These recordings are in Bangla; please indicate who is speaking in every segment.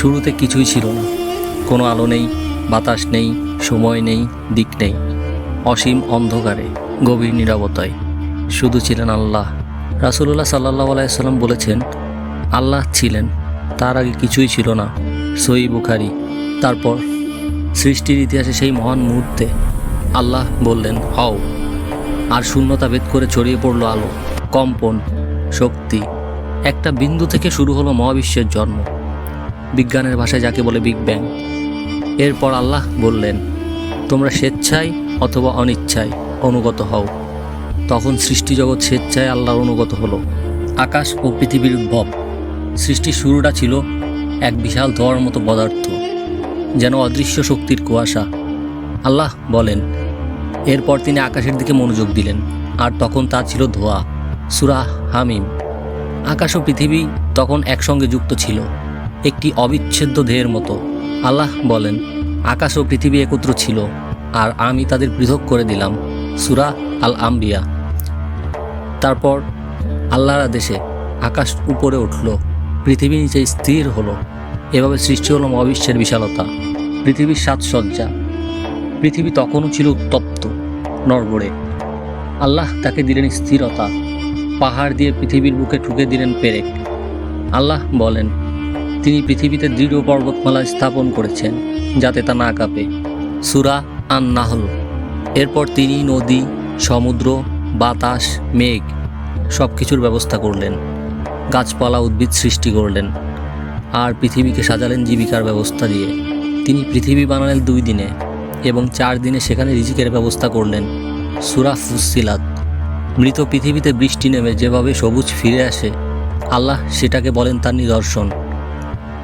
Speaker 1: শুরুতে কিছুই ছিল না। কোনো আলো নেই, বাতাস নেই, সময় নেই, দিক নেই। অসীম অন্ধকারে, গভীর নিরবতায়। শুধু ছিলেন আল্লাহ। রাসুলুল্লাহ সাল্লাহ আলাইসাল্লাম বলেছেন, আল্লাহ ছিলেন। তার আগে কিছুই ছিল না। সই বুখারি। তারপর সৃষ্টির ইতিহাসে সেই মহান মুহূর্তে আল্লাহ বললেন, হও। আর শূন্যতা ভেদ করে ছড়িয়ে পড়ল আলো, কম্পন, শক্তি। একটা বিন্দু থেকে শুরু হলো মহাবিশ্বের জন্ম। বিজ্ঞানের ভাষায় যাকে বলে বিগ ব্যাং এরপর আল্লাহ বললেন, তোমরা স্বেচ্ছায় অথবা অনিচ্ছায় অনুগত হও। তখন সৃষ্টিজগৎ স্বেচ্ছায় আল্লাহর অনুগত হলো। আকাশ ও পৃথিবীর উদ্ভব সৃষ্টির শুরুটা ছিল এক বিশাল ধোয়ার মতো পদার্থ, যেন অদৃশ্য শক্তির কুয়াশা। আল্লাহ বলেন, এরপর তিনি আকাশের দিকে মনোযোগ দিলেন, আর তখন তা ছিল ধোয়া। সুরাহ হামিম। আকাশ ও পৃথিবী তখন একসঙ্গে যুক্ত ছিল। একটি অবিচ্ছেদ্য দেহের মতো। আল্লাহ বলেন, আকাশ ও পৃথিবী একত্র ছিল, আর আমি তাদের পৃথক করে দিলাম, সুরা আল আম্বিয়া তারপর আল্লাহর আদেশে আকাশ উপরে উঠল, পৃথিবী নিচে স্থির হলো। এভাবে সৃষ্টি হলো মহাবিশ্বের বিশালতা, পৃথিবীর সাজসজ্জা। পৃথিবী তখনও ছিল উত্তপ্ত, নড়বড়ে। আল্লাহ তাকে দিলেন স্থিরতা, পাহাড় দিয়ে পৃথিবীর বুকে ঠুকে দিলেন পেরেক। আল্লাহ বলেন তিনি পৃথিবীতে দৃঢ় পর্বতমালা স্থাপন করেছেন, যাতে তা না কাঁপে। সুরা আন নাহল এরপর তিনি নদী, সমুদ্র, বাতাস, মেঘ সব কিছুর ব্যবস্থা করলেন। গাছপালা উদ্ভিদ সৃষ্টি করলেন আর পৃথিবীকে সাজালেন জীবিকার ব্যবস্থা দিয়ে। তিনি পৃথিবী বানালেন দুই দিনে এবং চার দিনে সেখানে রিজিকের ব্যবস্থা করলেন। সুরা ফুসিলাত মৃত পৃথিবীতে বৃষ্টি নেমে যেভাবে সবুজ ফিরে আসে, আল্লাহ সেটাকে বলেন তার নিদর্শন।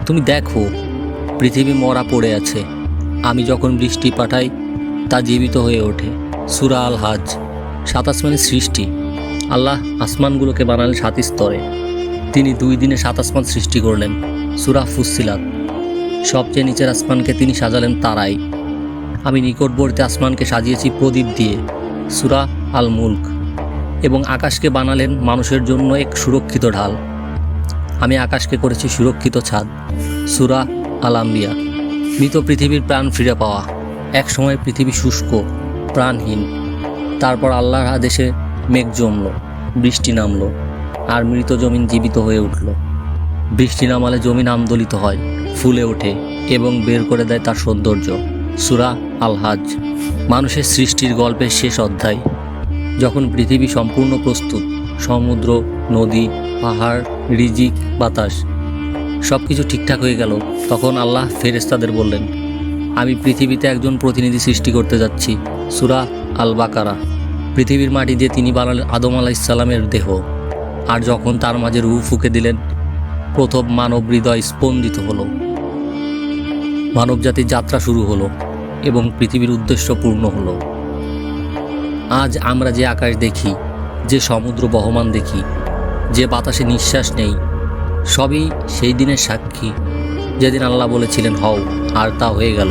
Speaker 1: তুমি দেখো, পৃথিবী মরা পড়ে আছে। আমি যখন বৃষ্টি পাঠাই, তা জীবিত হয়ে ওঠে। সুরা আল হাজ সাত আসমানের সৃষ্টি। আল্লাহ আসমানগুলোকে বানালেন সাত স্তরে। তিনি দুই দিনে সাত আসমান সৃষ্টি করলেন, সুরা ফুসিলাত সবচেয়ে নিচের আসমানকে তিনি সাজালেন তারাই। আমি নিকটবর্তী আসমানকে সাজিয়েছি প্রদীপ দিয়ে, সুরা আল মুল্ক এবং আকাশকে বানালেন মানুষের জন্য এক সুরক্ষিত ঢাল। আমি আকাশকে করেছি সুরক্ষিত ছাদ। সুরা আলাম্বিয়া মৃত পৃথিবীর প্রাণ ফিরে পাওয়া। এক সময় পৃথিবী শুষ্ক, প্রাণহীন। তারপর আল্লাহর আদেশে মেঘ জমল, বৃষ্টি নামল, আর মৃত জমিন জীবিত হয়ে উঠল। বৃষ্টি নামালে জমিন আমদলিত হয়, ফুলে ওঠে এবং বের করে দেয় তার সৌন্দর্য। সুরা আল হাজ মানুষের সৃষ্টির গল্পের শেষ অধ্যায়। যখন পৃথিবী সম্পূর্ণ প্রস্তুত, সমুদ্র, নদী, পাহাড়, রিজিক, বাতাস সব কিছু ঠিকঠাক হয়ে গেল, তখন আল্লাহ ফেরেস্তাদের বললেন, আমি পৃথিবীতে একজন প্রতিনিধি সৃষ্টি করতে যাচ্ছি, সুরা আল বাকারা পৃথিবীর মাটি দিয়ে তিনি বানালেন আদম আলাহ ইসলামের দেহ, আর যখন তার মাঝে রু ফুকে দিলেন, প্রথম মানব হৃদয় স্পন্দিত হলো। মানবজাতির যাত্রা শুরু হলো এবং পৃথিবীর উদ্দেশ্য পূর্ণ হলো। আজ আমরা যে আকাশ দেখি, যে সমুদ্র বহমান দেখি, যে বাতাসে নিঃশ্বাস নেই সবই সেই দিনের সাক্ষী যেদিন আল্লাহ বলেছিলেন, হও, আর তা হয়ে গেল।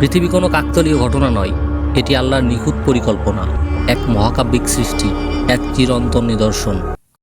Speaker 1: পৃথিবী কোনো কাকতলীয় ঘটনা নয়, এটি আল্লাহর নিখুঁত পরিকল্পনা, এক মহাকাব্যিক সৃষ্টি, এক চিরন্তন নিদর্শন।